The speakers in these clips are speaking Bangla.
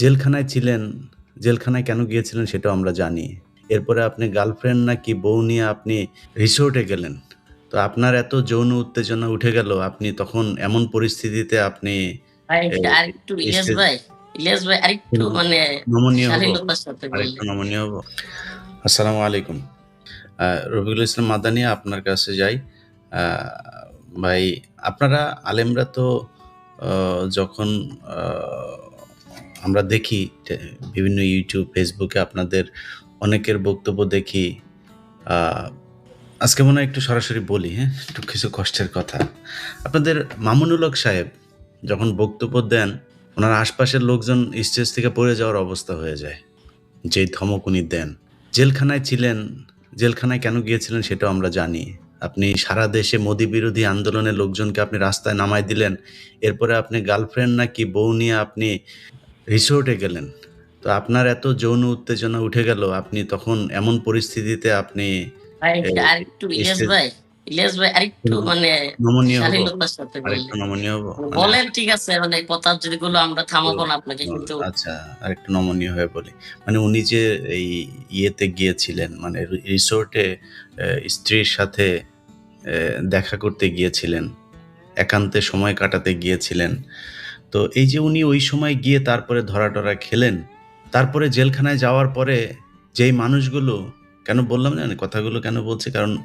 জেলখানায় ছিলেন, জেলখানায় কেন গিয়েছিলেন সেটাও আমরা জানি। এরপরে আপনি গার্লফ্রেন্ড নাকি বউ নিয়ে আপনি রিসোর্টে গেলেন। তো আপনার এত যৌন উত্তেজনা উঠে গেল, আপনি তখন এমন পরিস্থিতিতে আপনি মানে আসসালামু আলাইকুম। রফিকুল ইসলাম মাদানি আপনার কাছে যাই। ভাই আপনারা আলেমরা তো যখন আমরা দেখি বিভিন্ন ইউটিউব ফেসবুকে আপনাদের অনেকের বক্তব্য দেখি। আজকে মনে হয় একটু সরাসরি বলি, হ্যাঁ? একটু কিছু কষ্টের কথা। আপনাদের মামুনুল হক সাহেব যখন বক্তব্য দেন, ওনার আশপাশের লোকজন স্টেজ থেকে পড়ে যাওয়ার অবস্থা হয়ে যায়। যেই ধমক উনি দেন। জেলখানায় ছিলেন, জেলখানায় কেন গিয়েছিলেন সেটাও আমরা জানি। আপনি সারা দেশে মোদী বিরোধী আন্দোলনের লোকজনকে আপনি রাস্তায় নামায় দিলেন। এরপরে আপনি গার্লফ্রেন্ড নাকি বউ নিয়ে আপনি রিসোর্টে গেলেন। তো আপনার এত যৌন উত্তেজনা উঠে গেল, আপনি তখন এমন পরিস্থিতিতে আপনি আরেকটু ইলিয়াস ভাই, ইলিয়াস ভাই আরেকটু মানে নমনীয় হব? শালীনতার সাথে আরেকটু বললেন। নমনীয় হব? মানে বলেন ঠিক আছে মানে কথা যেগুলো আমরা থামাবো না আপনাকে কিন্তু আচ্ছা আরেকটু নমনীয় হয়ে বলি। মানে উনি যে এই ইয়েতে গিয়েছিলেন মানে রিসোর্টে স্ত্রীর সাথে দেখা করতে গিয়েছিলেন। একান্তে সময় কাটাতে গিয়েছিলেন। তো এই যে উনি ওই সময় গিয়ে তারপরে ধরা-টরা খেলেন। তারপরে জেলখানায় যাওয়ার পরে যেই মানুষগুলো কেন বললাম জানেন? কথাগুলো কেন বলছি? কারণ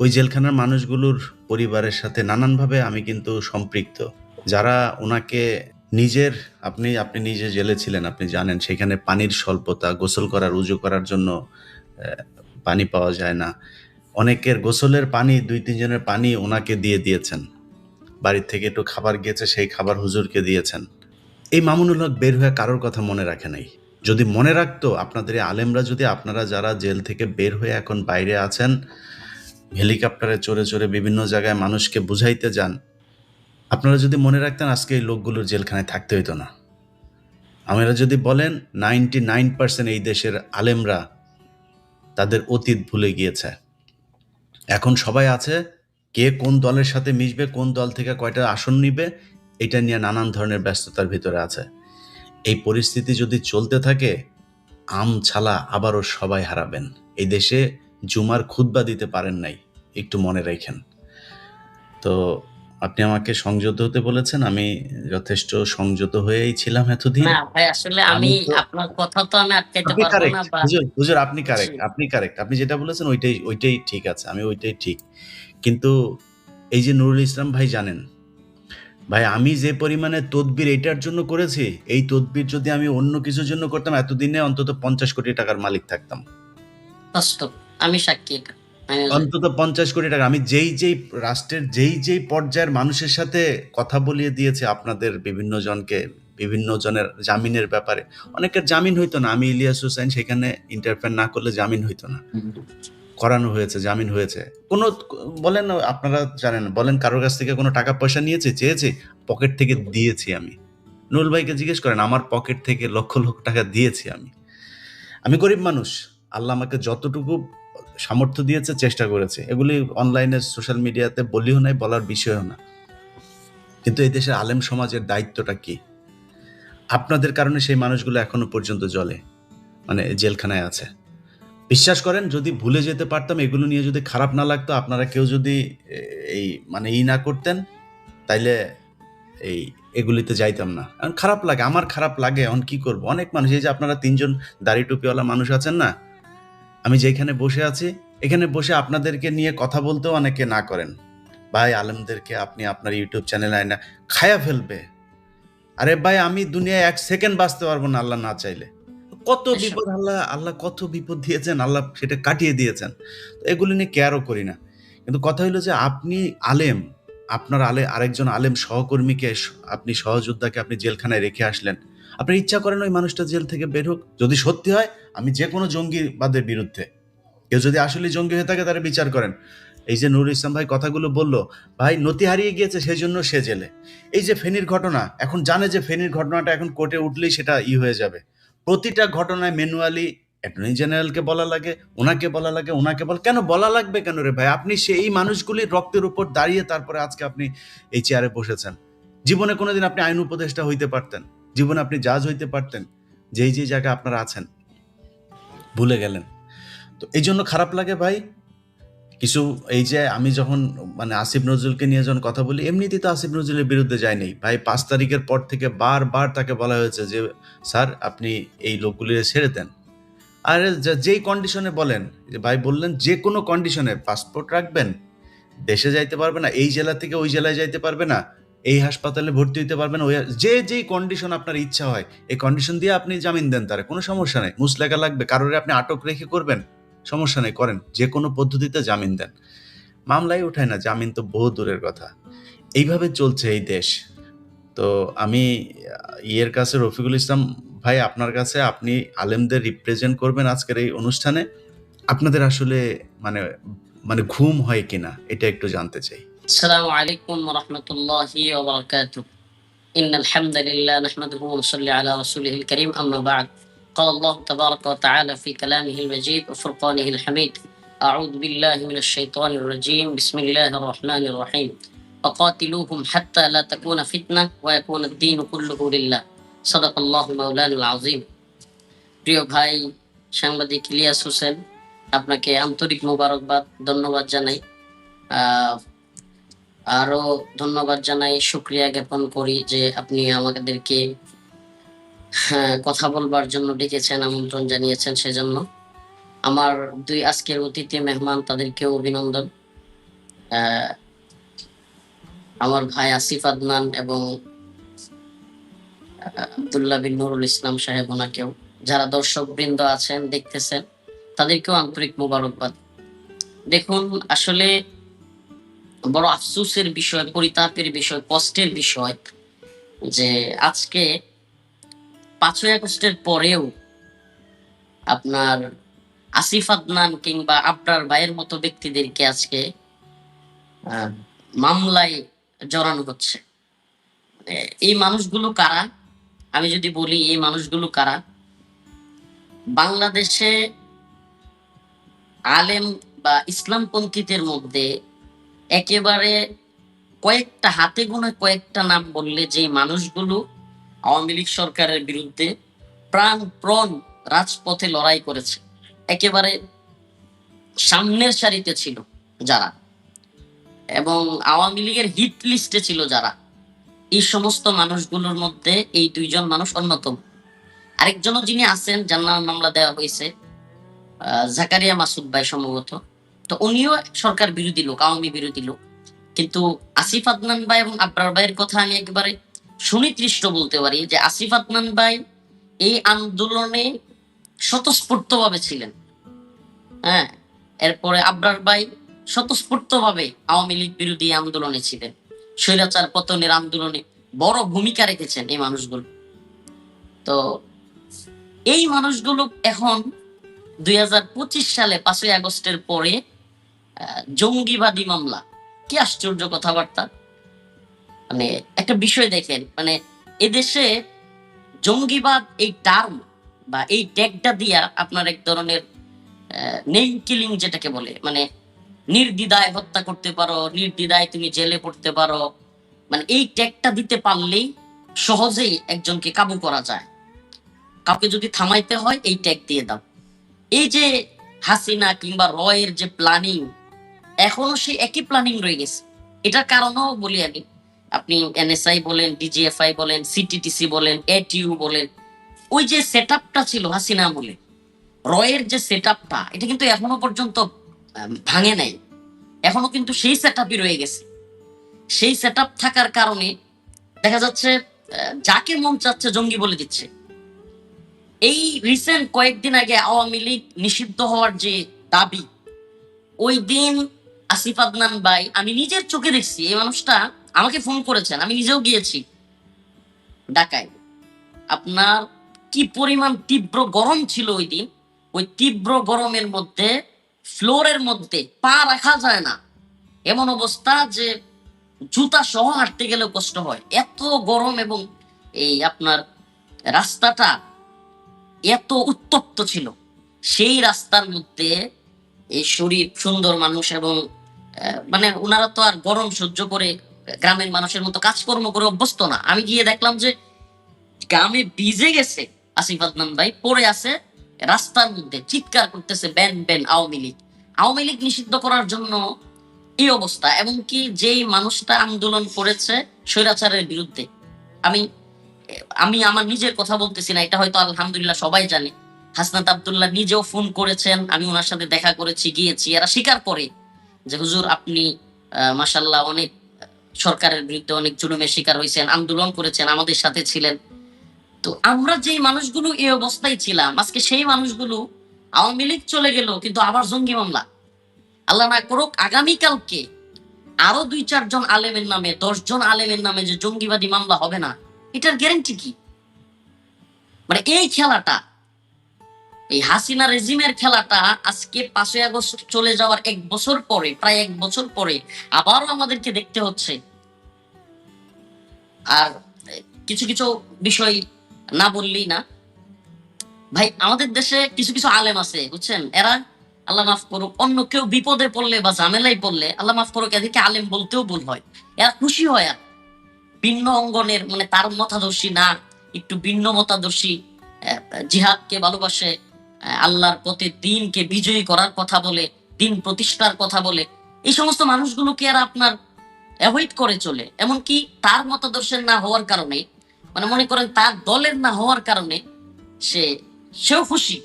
ওই জেলখানার মানুষগুলোর পরিবারের সাথে নানানভাবে আমি কিন্তু সম্পৃক্ত। যারা ওনাকে নিজের আপনি আপনি নিজে জেলে ছিলেন, আপনি জানেন সেখানে পানির স্বল্পতা, গোসল করার, উজু করার জন্য পানি পাওয়া যায় না। অনেকের গোসলের পানি দুই তিনজনের পানি ওনাকে দিয়ে দিয়েছেন। বাড়ির থেকে একটু খাবার গিয়েছে, সেই খাবার হুজুরকে দিয়েছেন। এই মামুনুল হক বের হয়ে কারোর কথা মনে রাখে নাই। যদি মনে রাখতো আপনাদের আলেমরা যদি আপনারা যারা জেল থেকে বের হয়ে এখন বাইরে আছেন, হেলিকপ্টারে চড়ে, চড়ে বিভিন্ন জায়গায় মানুষকে বুঝাইতে যান। আপনারা যদি মনে রাখতেন আজকে এই লোকগুলোর জেলখানায় থাকতে হইতো না। আমরা যদি বলেন 99% এই দেশের আলেমরা তাদের অতীত ভুলে গিয়েছে। এখন সবাই আছে কে কোন দলের সাথে মিশবে, কোন দল থেকে কয়টা আসন নিবে, এটা নিয়ে নানান ধরনের ব্যস্ততার ভিতরে আছে। এই পরিস্থিতি যদি চলতে থাকে, আম ছালা আবারও সবাই হারাবেন। এই দেশে জুমার খুতবা দিতে পারেন নাই। একটু মনে রাইখেন। তো আপনি আমাকে সংযত হতে বলেছেন। আমি যথেষ্ট সংযত হয়েই ছিলাম এতদিন। না ভাই আসলে আমি আপনার কথা তো আমি আটকাইতে পারব না হুজুর, হুজুর আপনি। কারেক্ট, আপনি কারেক্ট। আপনি যেটা বলেছেন ওইটাই ওইটাই ঠিক আছে। আমি ওইটাই ঠিক। কিন্তু এই যে নুরুল ইসলাম ভাই জানেন, ভাই আমি যে পরিমাণে তদবির এইটার জন্য করেছি, এই তদবির যদি আমি অন্য কিছুর জন্য করতাম এতদিনে অন্তত ৫০ কোটি টাকার মালিক থাকতাম। আমি সাক্ষী অন্তত ৫০ কোটি টাকা। আমি যেই, যেই রাষ্ট্রের যেই, যেই পর্যায়ের মানুষের সাথে কথা বলিয়ে দিয়েছে আপনাদের বিভিন্ন জনকে, বিভিন্ন জনের জামিনের ব্যাপারে। অনেকের জামিন হইতো না। আমি ইলিয়াস হোসাইন সেখানে ইন্টারফেয়ার না করলে জামিন হইতো না। করানো হয়েছে, জামিন হয়েছে। কোন বলেন আপনারা জানেন, বলেন কারোর কাছ থেকে কোনো টাকা পয়সা নিয়েছি, চেয়েছি? পকেট থেকে দিয়েছি আমি। নুরুল ভাইকে জিজ্ঞেস করেন আমার পকেট থেকে লক্ষ, লক্ষ টাকা দিয়েছি আমি। আমি গরিব মানুষ। আল্লাহ আমাকে যতটুকু সামর্থ্য দিয়েছে চেষ্টা করেছে এগুলি অনলাইনে সোশ্যাল মিডিয়াতে বলিও নাই, বলার বিষয়ও না। কিন্তু এই দেশের আলেম সমাজের দায়িত্বটা কি? আপনাদের কারণে সেই মানুষগুলো এখনও পর্যন্ত জ্বলে। মানে জেলখানায় আছে। বিশ্বাস করেন যদি ভুলে যেতে পারতাম, এগুলো নিয়ে যদি খারাপ না লাগতো, আপনারা কেউ যদি এই মানে ই না করতেন, তাইলে এই এগুলিতে যাইতাম না। এখন খারাপ লাগে, আমার খারাপ লাগে। এখন কি করব? অনেক মানুষ এই যে আপনারা তিনজন দাড়ি টুপিওয়ালা মানুষ আছেন না? আমি যেখানে বসে আছি, এখানে বসে আপনাদেরকে নিয়ে কথা বলতেও অনেকে না করেন। ভাই আলেমদেরকে আপনি আপনার ইউটিউব চ্যানেলে না খায়া ফেলবে। আরে ভাই আমি দুনিয়ায় এক সেকেন্ড বাঁচতে পারব না আল্লাহ না চাইলে। কত বিপদ আল্লাহ, আল্লাহ কত বিপদ দিয়েছেন, আল্লাহ সেটা কাটিয়ে দিয়েছেন। এগুলো নিয়ে কেয়ারও করি না। কিন্তু কথা হইল যে আপনি আলেম, আপনার আলে আরেকজন আলেম সহকর্মীকে আপনি সহযোদ্ধাকে আপনি জেলখানায় রেখে আসলেন। আপনার ইচ্ছা করেন ওই মানুষটা জেল থেকে বের হোক। যদি সত্যি হয় আমি যেকোনো জঙ্গিবাদের বিরুদ্ধে। কেউ যদি আসলে জঙ্গি হয়ে থাকে তারে বিচার করেন। এই যে নুরুল ইসলাম ভাই কথাগুলো বলল, ভাই নতি হারিয়ে গিয়েছে সেজন্য সে জেলে। এই যে ফেনীর ঘটনা, এখন জানে যে ফেনীর ঘটনাটা এখন কোর্টে উঠলেই সেটা ই হয়ে যাবে। প্রতিটা ঘটনায় ম্যানুয়ালি অ্যাটর্নি জেনারেলকে বলা লাগে, ওনাকে বলা লাগে, ওনাকে বল কেন বলা লাগবে কেন রে ভাই? আপনি সেই মানুষগুলির রক্তের উপর দাঁড়িয়ে তারপরে আজকে আপনি এই চেয়ারে বসেছেন। জীবনে কোনোদিন আপনি আইন উপদেষ্টা হইতে পারতেন। জীবনে আপনি জাজ হইতে পারতেন। যেই যেই জায়গায় আপনারা আছেন ভুলে গেলেন তো এই জন্য খারাপ লাগে ভাই কিছু এই যে আমি যখন মানে আসিফ নজরুলকে নিয়ে যখন কথা বলি, এমনিতেই তো আসিফ নজরুলের বিরুদ্ধে যায়নি ভাই, পাঁচ তারিখের পর থেকে বারবার তাকে বলা হয়েছে যে, স্যার, আপনি এই লোকগুলির ছেড়ে দেন। আর যেই কন্ডিশনে বলেন, যে ভাই বললেন যে কোনো কন্ডিশনে পাসপোর্ট রাখবেন, দেশে যাইতে পারবে না, এই জেলা থেকে ওই জেলায় যাইতে পারবে না, এই হাসপাতালে ভর্তি হইতে পারবেন ওই, যে যেই কন্ডিশন আপনার ইচ্ছা হয়, এই কন্ডিশন দিয়ে আপনি জামিন দেন, তার কোনো সমস্যা নেই। মুসলেখা লাগবে, কারোরে আপনি আটক রেখে করবেন সমস্যা নেই, করেন। যে কোনো পদ্ধতিতে জামিন দেন। মামলাই ওঠায় না, জামিন তো বহু দূরের কথা। এইভাবে চলছে এই দেশ। তো আমি, ইয়ের কাছে রফিকুল ইসলাম ভাই, আপনার কাছে আপনি আলেমদের রিপ্রেজেন্ট করবেন আজকের এই অনুষ্ঠানে। আপনাদের আসলে মানে মানে ঘুম হয় কিনা, এটা একটু জানতে চাই। আসসালামু আলাইকুম রহমতুল্লাহি ওয়া বারাকাতুহু ইন্নাল হামদুলিল্লাহ নাহমাদুহু ওয়া নুসাল্লি আলা রাসূলিহিল কারীম, আম্মা বা'দ। قال الله تبارك وتعالى في كلامه المجيد وفرقانه الحميد أعوذ بالله من الشيطان الرجيم بسم الله الرحمن الرحيم وقاتلوهم حتى لا تكون فتنة ويكون الدين كله لله صدق الله مولانا العظيم প্রিয় ভাই সাংবাদিক ইলিয়াস হোসেন আপনাকে আন্তরিক মোবারকবাদ ধন্যবাদ জানাই আহ, আরো ধন্যবাদ জানাই শুক্রিয়া জ্ঞাপন করি যে আপনি আমাদেরকে হ্যাঁ, কথা বলবার জন্য ডেকেছেন, আমন্ত্রণ জানিয়েছেন সেজন্য। আমার দুই আজকের অতিথি মেহমান তাদেরকেও অভিনন্দন। আমার ভাই আসিফ আদনান এবং আব্দুল্লাহ বিন নুরুল ইসলাম সাহেব ওনাকেও। যারা দর্শক বৃন্দ আছেন, দেখতেছেন, তাদেরকেও আন্তরিক মোবারকবাদ। দেখুন, আসলে বড় আফসোসের বিষয়, পরিতাপের বিষয়, কষ্টের বিষয় যে আজকে পাঁচই আগস্টের পরেও আপনার আসিফ আদনান কিংবা আবরার ভাইয়ের মতো ব্যক্তিদেরকে আজকে মামলায় জড়ানো হচ্ছে। মানে এই মানুষগুলো কারা? আমি যদি বলি এই মানুষগুলো কারা? বাংলাদেশে আলেম বা ইসলামপন্থীদের মধ্যে একেবারে কয়েকটা হাতে গোনা কয়েকটা নাম বললে যে মানুষগুলো আওয়ামী লীগ সরকারের বিরুদ্ধে প্রাণ প্রণ রাজপথে লড়াই করেছে। একেবারে সামনের সারিতে ছিল যারা। এবং আওয়ামী লীগের হিট লিস্টে ছিল যারা। এই সমস্ত মানুষগুলোর মধ্যে এই দুইজন মানুষ অন্যতম। আরেকজনও যিনি আছেন, যার নামে মামলা দেওয়া হয়েছে জাকারিয়া মাসুদ ভাই সম্ভবত। তো উনিও সরকার বিরোধী লোক, আওয়ামী বিরোধী লোক। কিন্তু আসিফ আদনান ভাই এবং আবরার ভাইয়ের কথা আমি একেবারে সুনির্দিষ্ট বলতে পারি যে আসিফ আদনান ভাই এই আন্দোলনে স্বতঃস্ফূর্তভাবে ছিলেন। হ্যাঁ এরপরে আবরার ভাই স্বতঃস্ফূর্তভাবে আওয়ামী লীগ বিরোধী আন্দোলনে ছিলেন। স্বৈরাচার পতনের আন্দোলনে বড় ভূমিকা রেখেছেন এই মানুষগুলো। তো এই মানুষগুলো এখন দুই হাজার পঁচিশ সালে পাঁচই আগস্টের পরে জঙ্গিবাদী মামলা। কি আশ্চর্য কথাবার্তা। মানে একটা বিষয় দেখেন মানে এদেশে জঙ্গিবাদ এই টার্ম বা এই ট্যাগটা দিয়া আপনার এক ধরনের নেম কিলিং যেটাকে বলে মানে নির্দ্বিধায় হত্যা করতে পারো, নির্দ্বিধায় তুমি জেলে পড়তে পারো মানে এই ট্যাগটা দিতে পারলেই সহজেই একজনকে কাবু করা যায়। কাউকে যদি থামাইতে হয়, এই ট্যাগ দিয়ে দাও। এই যে হাসিনা কিংবা রয়ের যে প্ল্যানিং এখনও সেই একই প্ল্যানিং রয়ে গেছে। এটার কারণও বলি আমি আপনি এনএসআই বলেন ডিজিএফআই বলেন সিটিটিসি বলেন এটিইউ বলেন, ওই যে সেট ছিল হাসিনা বলে রয়ের যে সেট এটা কিন্তু এখনও পর্যন্ত ভাঙে নাই। এখনও কিন্তু সেই সেট রয়ে গেছে। সেই সেট থাকার কারণে দেখা যাচ্ছে যাকে মন চাচ্ছে জঙ্গি বলে দিচ্ছে। এই রিসেন্ট কয়েকদিন আগে আওয়ামী লীগ নিষিদ্ধ হওয়ার যে দাবি, ওই দিন আসিফ আদনান ভাই, আমি নিজের চোখে দেখছি, এই মানুষটা আমাকে ফোন করেছেন, আমি নিজেও গিয়েছি। ঢাকায়। আপনার কি পরিমাণ তীব্র গরম ছিল ওই দিন? ওই তীব্র গরমের মধ্যে, ফ্লোরের মধ্যে পা রাখা যায় না। এমন অবস্থা যে জুতা সহ হাঁটতে গেলেও কষ্ট হয়। এত গরম এবং এই আপনার রাস্তাটা এত উত্তপ্ত ছিল। সেই রাস্তার মধ্যে এই শরীর সুন্দর মানুষ এবং মানে ওনারা তো আর গরম সহ্য করে গ্রামের মানুষের মতো কাজকর্ম করে অভ্যস্ত না। আমি গিয়ে দেখলাম যে গ্রামে ভিজে গেছে আসিফ আদনান ভাই, পড়ে আছে, রাস্তার মধ্যে চিৎকার করতেছে, ব্যান ব্যান, আওয়ামী লীগ। আওয়ামী লীগ নিষিদ্ধ করার জন্য এই অবস্থা এবং কি যেই মানুষটা আন্দোলন করেছে স্বৈরাচারের বিরুদ্ধে। আমি আমি আমার নিজের কথা বলতেছি না, এটা হয়তো আলহামদুলিল্লাহ সবাই জানে। হাসনাত আব্দুল্লাহ নিজেও ফোন করেছেন, আমি ওনার সাথে দেখা করেছি, গিয়েছি। এরা স্বীকার করে যে, হুজুর, আপনি মাসাল্লাহ অনেক সরকারের বিরুদ্ধে অনেক জুলুমের শিকার হয়েছেন, আন্দোলন করেছেন, আমাদের সাথে ছিলেন। তো আমরা যেই মানুষগুলো এই অবস্থায় ছিলাম, আজকে সেই মানুষগুলো আওয়ামী লীগ চলে গেল, কিন্তু আবার জঙ্গি মামলা। আল্লাহ না করুক, আগামীকালকে আরও দুই, চারজন আলেমের নামে, দশজন আলেমের নামে যে জঙ্গিবাদী মামলা হবে না, এটার গ্যারেন্টি কি? মানে এই খেলাটা এই হাসিনা রেজিমের খেলাটা আজকে পাঁচই আগস্ট চলে যাওয়ার এক বছর পরে, প্রায় এক বছর পরে আবারও আমাদেরকে দেখতে হচ্ছে। আর কিছু কিছু বিষয় না বললেই না। ভাই, আমাদের দেশে কিছু কিছু আলেম আছে, বুঝছেন? এরা, আল্লাহ মাফ করুক, অন্য কেউ বিপদে পড়লে বা ঝামেলায় পড়লে আল্লাহ মাফ করুক, এদেরকে আলেম বলতেও ভুল হয়। এরা খুশি হয় আর। ভিন্ন অঙ্গনের মানে তার মতাদর্শী না, একটু ভিন্ন মতাদর্শী জিহাদকে ভালোবাসে আল্লাহর পথে দিনকে বিজয়ী করার কথা বলে, দিন প্রতিষ্ঠার কথা বলে, এই সমস্ত মানুষগুলোকে আর আপনার অ্যাভয়েড করে চলে। এমনকি তার মতাদর্শের না হওয়ার কারণে মানে মনে করেন তার দলের না হওয়ার কারণে সে, সেও খুশি।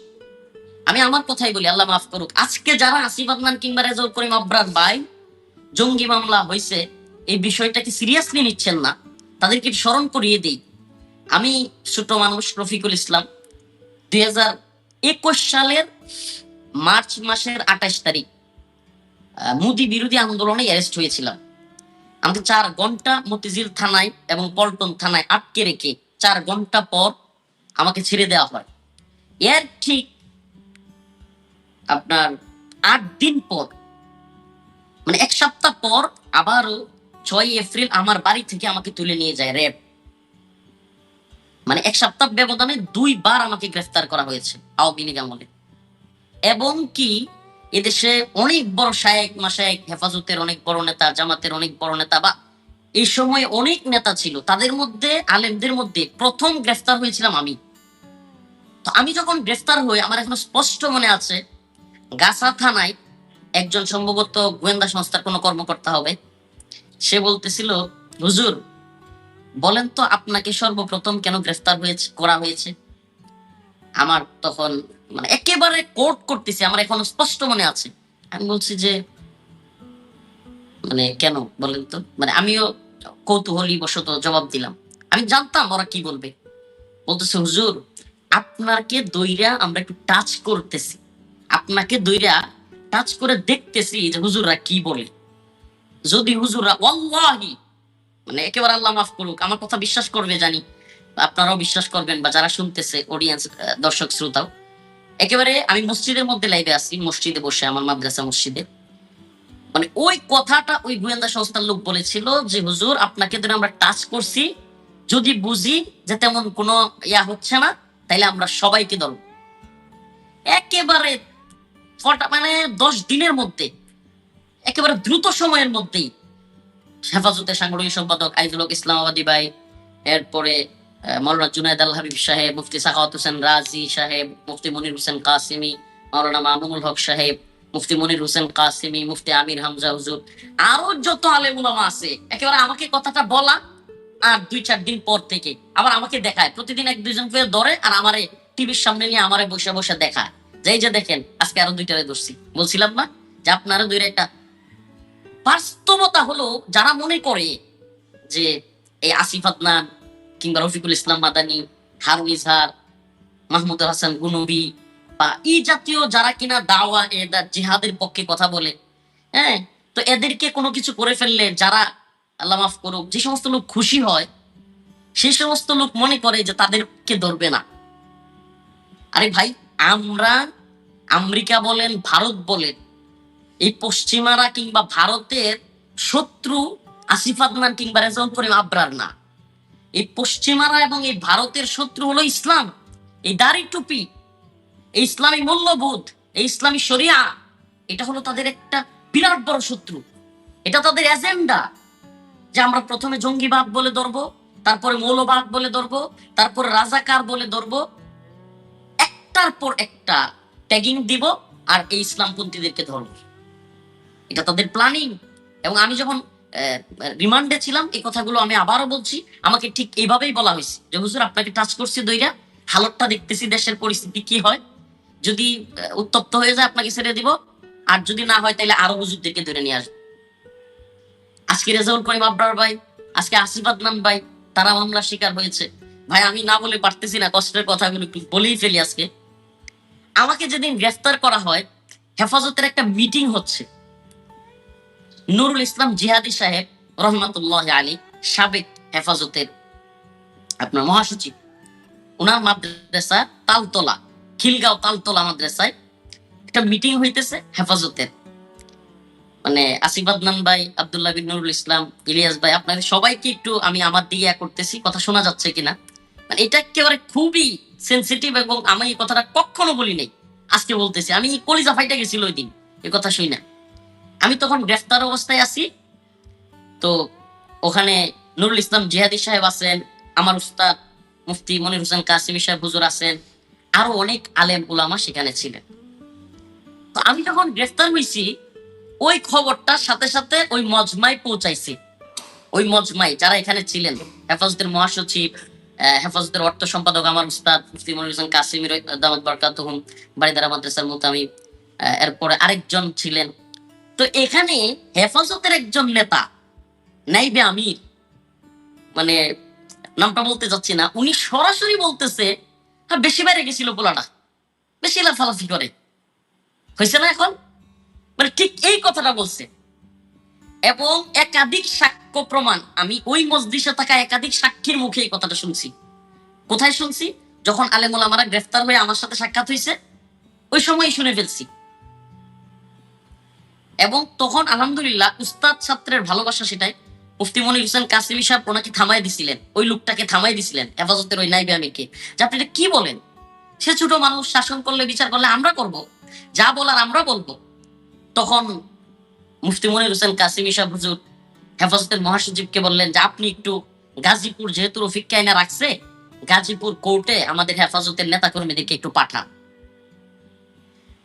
আমি আমার কথাই বলি, আল্লাহ মাফ করুক। আজকে যারা আসিফ আদনান কিংবা রেজাউল করিম আব্রার ভাই, জঙ্গি মামলা হয়েছে এই বিষয়টাকে সিরিয়াসলি নিচ্ছেন না। তাদেরকে স্মরণ করিয়ে দিই। আমি ছোট মানুষ রফিকুল ইসলাম। দুই হাজার একুশ সালের মার্চ মাসের আঠাশ তারিখ মোদি বিরোধী আন্দোলনে অ্যারেস্ট হয়েছিলাম। আমাকে চার ঘণ্টা মতিঝিল থানায় এবং পল্টন থানায় আটকে রেখে চার ঘণ্টা পর আমাকে ছেড়ে দেওয়া হয়। এর ঠিক আপনার আট দিন পর মানে এক সপ্তাহ পর আবারও ছয় এপ্রিল আমার বাড়ি থেকে আমাকে তুলে নিয়ে যায় র্যাব। মানে এক সপ্তাহ ব্যবধানে দুইবার আমাকে গ্রেফতার করা হয়েছে আওয়ামী লীগ আমলে। এবং কি, এদেশে অনেক বড় শায়েক মাসায়েক, হেফাজতের অনেক বড় নেতা, জামাতের অনেক বড় নেতা বা এই সময় অনেক নেতা ছিল, তাদের মধ্যে, আলেমদের মধ্যে প্রথম গ্রেফতার হয়েছিলাম আমি। তো আমি যখন গ্রেফতার হই, আমার এখনও স্পষ্ট মনে আছে, গাছা থানায় একজন সম্ভবত গোয়েন্দা সংস্থার কোনো কর্মকর্তা হবে, সে বলতেছিল, হুজুর বলেন তো আপনাকে সর্বপ্রথম কেন গ্রেফতার হয়েছে, করা হয়েছে? আমার তখন মানে একেবারে কোর্ট করতেছি, আমার এখনও স্পষ্ট মনে আছে। আমি বলছি যে মানে কেন বলেন তো? মানে আমিও কৌতূহলী বশত জবাব দিলাম। আমি জানতাম ওরা কি বলবে। বলতেছে, হুজুর, আপনাকে দইরা আমরা একটু টাচ করতেছি। আপনাকে দইরা টাচ করে দেখতেছি যে হুজুররা কি বলে। যদি হুজুররা, ওয়াল্লাহি মানে একেবারে আল্লাহ মাফ করুক, আমার কথা বিশ্বাস করবে জানি। আপনারাও বিশ্বাস করবেন বা যারা শুনতেছে অডিয়েন্স দর্শক শ্রোতাও। একেবারে আমি মসজিদের মধ্যে লাইভে আছি মসজিদে বসে, আমার মাদ্রাসা মসজিদে। মানে ওই কথাটা ওই গোয়েন্দা সংস্থার লোক বলেছিল যে, হুজুর, আপনাকে ধরে আমরা টাচ করছি, যদি বুঝি যে তেমন কোনো ইয়া হচ্ছে না, তাইলে আমরা সবাইকে ধরব। একেবারে মানে দশ দিনের মধ্যে, একেবারে দ্রুত সময়ের মধ্যেই হেফাজতের সাংগঠনিক সম্পাদক আইজুল ইসলামাবাদী ভাই, এরপরে মৌলানা জুনায়দ আল হাবিব সাহেব, মুফতি সাখাওয়াত হোসেন রাজি সাহেব, মুফতি মনির হোসেন কাসিমি মৌলানা মামুনুল হক সাহেব, মুফতি মনির হোসেন কাসিমি, মুফতি আমির হামজা হুজুর, আরও যত আলেম উলামা আছে, একেবারে আমাকে কথাটা বলা আর দুই চার দিন পর থেকে আবার আমাকে দেখায়। প্রতিদিন এক দুইজন করে ধরে আর আমারে টিভির সামনে নিয়ে আমারে বসে বসে দেখায়। যে যে দেখেন, আজকে আরও দুইটারে ধরছি। বলছিলাম না যে আপনারা দুইটা একটা বাস্তবতা হলো যারা মনে করে যে এই আসিফ আদনান কিংবা রফিকুল ইসলাম মাদানি, হারুন ইজহার, মাহমুদ হাসান গুনবি বা এই জাতীয় যারা কিনা দাওয়া এদা জিহাদের পক্ষে কথা বলে হ্যাঁ? তো এদেরকে কোনো কিছু করে ফেললে যারা, আল্লাহ মাফ করুক, যে সমস্ত লোক খুশি হয় সেই সমস্ত লোক মনে করে যে তাদেরকে ধরবে না। আরে ভাই, আমরা আমেরিকা বলেন, ভারত বলেন এই পশ্চিমারা কিংবা ভারতের শত্রু আসিফ আদনান কিংবা রেজাউল করিম আবরার না। এই পশ্চিমারা এবং এই ভারতের শত্রু হলো ইসলাম। এই দাড়ি টুপি, এই ইসলামী মূল্যবোধ, এই ইসলামী শরিয়া, এটা হলো তাদের একটা বিরাট বড় শত্রু। এটা তাদের এজেন্ডা যে আমরা প্রথমে জঙ্গিবাদ বলে ধরবো, তারপরে মৌলবাদ বলে ধরবো, তারপরে রাজাকার বলে ধরবো। একটার পর একটা ট্যাগিং দিব আর এই ইসলামপন্থীদেরকে ধরবো। এটা তাদের প্ল্যানিং এবং আমি যখন রিমান্ডে ছিলাম, এই কথাগুলো আমি আবারও বলছি। আমাকে ঠিক এইভাবেই বলা হয়েছে যে, হুজুর, আপনাকে টাচ করছি দইরা। হালতটা দেখতেছি দেশের পরিস্থিতি কি হয়। যদি উত্তপ্ত হয়ে যায়, আপনাকে ছেড়ে দিব। আর যদি না হয় তাহলে আরও হুজুরদেরকে ধরে নিয়ে আসব। আজকে রেজাউল করিম আব্রার ভাই, আজকে আসিফাদ নাম ভাই, তারা মামলার শিকার হয়েছে। ভাই, আমি না বলে পারতেছি না কষ্টের কথাগুলো বলেই ফেলি আজকে। আমাকে যেদিন গ্রেফতার করা হয়, হেফাজতের একটা মিটিং হচ্ছে। নুরুল ইসলাম জিহাদি সাহেব রহমাতুল্লাহ আলী সাবেক হেফাজতের আপনার মহাসচিব। ওনার মাদ্রাসা তালতলা, খিলগাঁও তালতলা মাদ্রাসায় একটা মিটিং হইতেছে হেফাজতের। মানে আসিফ আদনান ভাই, আব্দুল্লাহ বিন নুরুল ইসলাম, ইলিয়াস ভাই আপনাদের সবাইকে একটু আমি আমার দিকে ইয়া করতেছি, কথা শোনা যাচ্ছে কিনা। মানে এটা একেবারে খুবই সেন্সিটিভ এবং আমি এই কথাটা কখনো বলি নাই। আজকে বলতেছি, আমি কলিজা ফাইটা গেছিল ওই দিন এই কথা শুই না। আমি তখন গ্রেফতার অবস্থায় আছি। তো ওখানে নুরুল ইসলাম জিহাদি সাহেব আছেন, আমার উস্তাদ মুফতি মনির হোসেন কাসিমি সাহেব হুজুর আছেন, আরও অনেক আলেম উলামা সেখানে ছিলেন। তো আমি যখন গ্রেফতার হয়েছি ওই খবরটা সাথে সাথে ওই মজমায় পৌঁছাইছি। ওই মজমাই যারা এখানে ছিলেন, হেফাজতের মহাসচিব হেফাজতের অর্থ সম্পাদক আমার উস্তাদ মুফতি মনির হোসেন কাসিমির দামাত বরকাত বাড়িদারা মাদ্রাসার মোতামি এরপরে আরেকজন ছিলেন তো এখানে হেফাজতের একজন নেতা, নাইবে আমির মানে নামটা বলতে যাচ্ছি না, উনি সরাসরি বলতেছে হ্যাঁ বেশি বাইরে গেছিল পোলাটা, বেশি লাফালাফি করে। হয়েছে না এখন? মানে ঠিক এই কথাটা বলছে। এবং একাধিক সাক্ষ্য প্রমাণ, আমি ওই মসজিদে থাকা একাধিক সাক্ষীর মুখে এই কথাটা শুনছি। কোথায় শুনছি? যখন আলেমুল আমারা গ্রেফতার হয়ে আমার সাথে সাক্ষাৎ হয়েছে ওই সময় শুনে ফেলছি। এবং তখন আলহামদুলিল্লাহ উস্তাদ ছাত্রের ভালোবাসা সেটাই। মুফতি মনির হোসেন কাসিমি সাহেব ওনাকে থামাই দিছিলেন, ওই লোকটাকে থামাই দিছিলেন, হেফাজতের ওই নাইবে আমিরকে। যে আপনি এটা কি বলেন? সে ছোট মানুষ, শাসন করলে, বিচার করলে আমরা করব? যা বলার আমরা বলব। তখন মুফতি মনির হোসেন কাসিমি সাহেব হুজুর হেফাজতের মহাসচিবকে বললেন, যে আপনি একটু গাজীপুর যেহেতু রফিক কায়না রাখছে, গাজীপুর কোর্টে আমাদের হেফাজতের নেতা কর্মীদেরকে একটু পাঠান।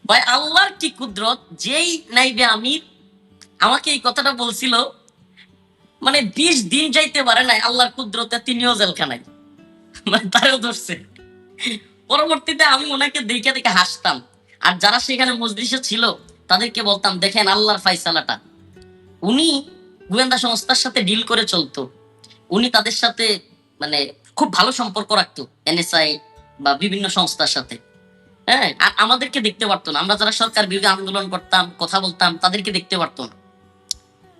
ভাই, আল্লাহর কি কুদরত? যেই নাইবে আমির আমাকে এই কথাটা বলছিল মানে বিশ দিন যাইতে পারে নাই আল্লাহর কুদরতে, তিনিও জেলখানায়। মানে তারও ধরছে। পরবর্তীতে আমি ওনাকে দেখে দেখে হাসতাম। আর যারা সেখানে মজলিসে ছিল, তাদেরকে বলতাম, দেখেন আল্লাহর ফাইসালাটা। উনি গোয়েন্দা সংস্থার সাথে ডিল করে চলতো। উনি তাদের সাথে মানে খুব ভালো সম্পর্ক রাখতো, এনএসআই বা বিভিন্ন সংস্থার সাথে। হ্যাঁ আর আমাদেরকে দেখতে পারতো না। আমরা যারা সরকার বিরোধী আন্দোলন করতাম, কথা বলতাম, তাদেরকে দেখতে পারতো না।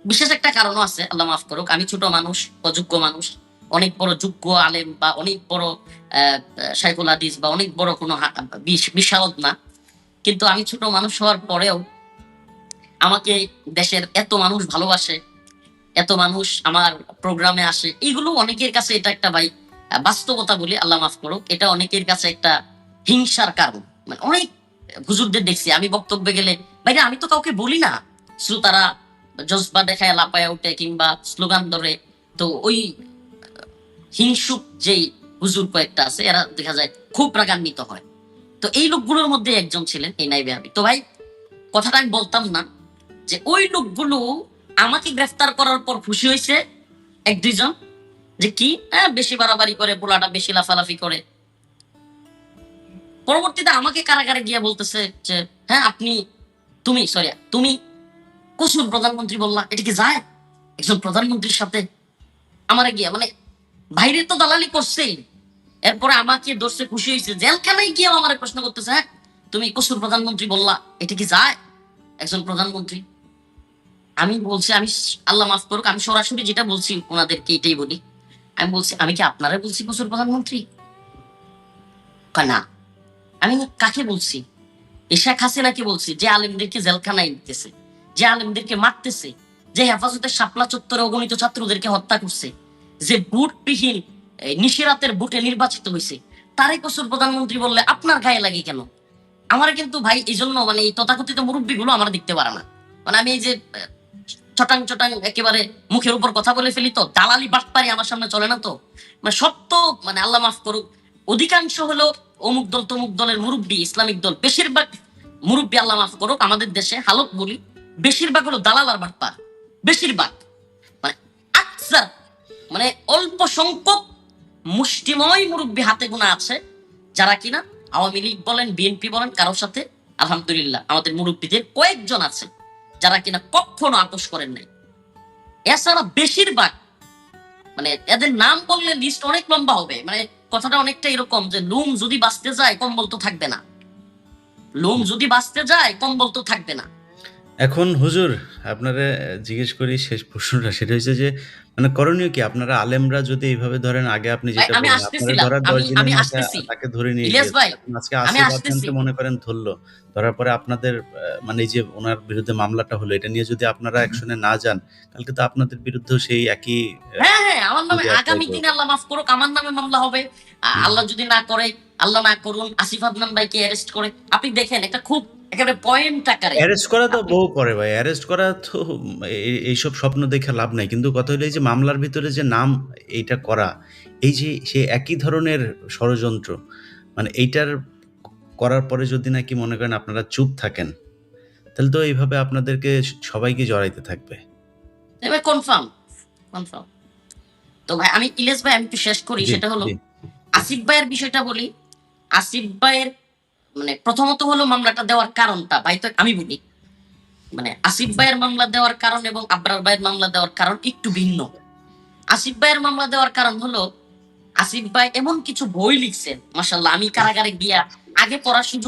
বিশেষ একটা কারণও আছে, আল্লাহ মাফ করুক। আমি ছোট মানুষ, অযোগ্য মানুষ, অনেক বড় যোগ্য আলেম বা অনেক বড় শাইখুল হাদিস বা অনেক বড় কোনো হা- বিশ- বিশারদ না। কিন্তু আমি ছোট মানুষ হওয়ার পরেও আমাকে দেশের এত মানুষ ভালোবাসে, এত মানুষ আমার প্রোগ্রামে আসে। এইগুলো অনেকের কাছে এটা একটা ভাই বাস্তবতা বলি আল্লাহ মাফ করুক। এটা অনেকের কাছে একটা হিংসার কারণ। মানে অনেক হুজুরদের দেখছি, আমি বক্তব্যে গেলে বাইরে আমি তো কাউকে বলি না। শ্রোতারা জজবা দেখায় লাপায়া উঠে কিংবা স্লোগান ধরে। তো ওই হিংসুক যেই হুজুর কয়েকটা আছে, এরা দেখা যায় খুব রাগান্বিত হয়। তো এই লোকগুলোর মধ্যে একজন ছিলেন এই নাইবে আবি তো ভাই, কথাটা আমি বলতাম না যে ওই লোকগুলো আমাকে গ্রেফতার করার পর খুশি হয়েছে এক দুইজন, যে কি? হ্যাঁ বেশি বাড়াবাড়ি করে পোলাটা বেশি লাফালাফি করে। পরবর্তীতে আমাকে কারাগারে গিয়ে বলতেছে যে হ্যাঁ আপনি, তুমি সরি তুমি কসুর প্রধানমন্ত্রী বললা, এটা কি যায়? একজন প্রধানমন্ত্রীর সাথে আমারে গিয়া মানে বাইরে তো দালালি করছেই। এরপরে আমাকে দর্শে খুশি হয়েছে জেলখানায় গিয়ে আমার প্রশ্ন করতেছে হ্যাঁ তুমি কসুর প্রধানমন্ত্রী বললা, এটা কি যায়? একজন প্রধানমন্ত্রী। আমি বলছি, আমি, আল্লাহ মাফ করুক, আমি সরাসরি যেটা বলছি ওনাদেরকে এটাই বলি। আমি বলছি, আমি কি আপনারা বলছি কসুর প্রধানমন্ত্রী? না। আমি কাকে বলছি? এই শেখ হাসিনাকে বলছি, যে আলেমদেরকে জেলখানায় নিতেছে, যে আলেমদেরকে মারতেছে, যে হেফাজতের শাপলা চত্বরে অগণিত ছাত্রদেরকে হত্যা করছে, যে বুটবিহীন এই নিশিরাতের বুটে নির্বাচিত হয়েছে তারই কসুর প্রধানমন্ত্রী বললে আপনার গায়ে লাগে কেন? আমার কিন্তু ভাই এই জন্য মানে এই তথাকথিত মুরব্বী গুলো আমার দেখতে পারে না। মানে আমি এই যে চটাং চটাং একেবারে মুখের উপর কথা বলে ফেলি তো, দালালি বাটপারি আমার সামনে চলে না তো? মানে সব তো মানে আল্লাহ মাফ করুক অধিকাংশ হলো অমুক দল, তমুক দলের মুরব্বী, ইসলামিক দল। বেশিরভাগ মুরব্বী আল্লাহ মাফ করুক, আমাদের দেশে হালত বলি, বেশিরভাগ হলো দালাল আর বাটপার। বেশিরভাগ। মানে আকসার মানে অল্প সংখ্যক মুষ্টিময় মুরব্বী হাতে গোনা আছে, যারা কিনা আওয়ামী লীগ বলেন বিএনপি বলেন কারোর সাথে, আলহামদুলিল্লাহ, আমাদের মুরব্বীদের কয়েকজন আছে, যারা কিনা কখনো আপোষ করেন নাই। এছাড়া বেশিরভাগ মানে এদের নাম বললে লিস্ট অনেক লম্বা হবে মানে কথাটা অনেকটা এরকম যে লুম যদি বাঁচতে যায়, কম্বল তো থাকবে না। লুম যদি বাঁচতে যায়, কম্বল তো থাকবে না। এখন হুজুর আপনারা জিজ্ঞেস করি শেষ প্রশ্নটা সেটা হচ্ছে যে মানে করণীয় কি? আপনারা আলেমরা যদি এইভাবে ধরেন আগে আপনি যেটা বললেন আপনারা ধরার দশ দিনের আমি তাকে ধরে নিয়ে আজকে আমি আশি আসতেছি। মনে করেন ধরলো। ধরার পরে আপনাদের মানে যে ওনার বিরুদ্ধে মামলাটা হলো এটা নিয়ে যদি আপনারা অ্যাকশনে না যান কালকে তো আপনাদের বিরুদ্ধেও সেই একই হ্যাঁ হ্যাঁ আমার নামে আগামী। দিনে আল্লাহ মাফ করুক আমার নামে মামলা হবে। আল্লাহ যদি না করে আল্লাহ না করুন আসিফ আদনান ভাইকে অ্যারেস্ট করে। আপনি দেখেন একটা খুব একেবারে পয়েন্ট আকারে। অ্যারেস্ট করা তো বহু পরে ভাই অ্যারেস্ট করা তো এইসব স্বপ্ন দেখে লাভ নাই। কিন্তু কথা হলো এই যে মামলার ভিতরে যে নাম এইটা করা এই যে সে একই ধরনের ষড়যন্ত্র মানে এইটার করার পরে যদি নাকি মনে করেন আপনারা চুপ থাকেন তাহলে তো এইভাবে আপনাদেরকে সবাইকে জড়াইতে থাকবে। এবার কনফার্ম কনফার্ম তো ভাই আমি ইলিয়াস ভাই আমি একটু শেষ করি সেটা হলো আসিফ ভাইয়ের বিষয়টা বলি। আসিফ ভাইয়ের মানে প্রথমত হলো মামলাটা দেওয়ার কারণটা, ভাই তো আমি বলি। মানে আসিফ ভাইয়ের মামলা দেওয়ার কারণ এবং আবরার ভাইয়ের মামলা দেওয়ার কারণ একটু ভিন্ন। আসিফ ভাইয়ের মামলা দেওয়ার কারণ হলো, আসিফ ভাই এমন কিছু বই লিখছেন মাসাল্লাহ আমি কারাগারে গিয়া আগে পড়ার সুযোগ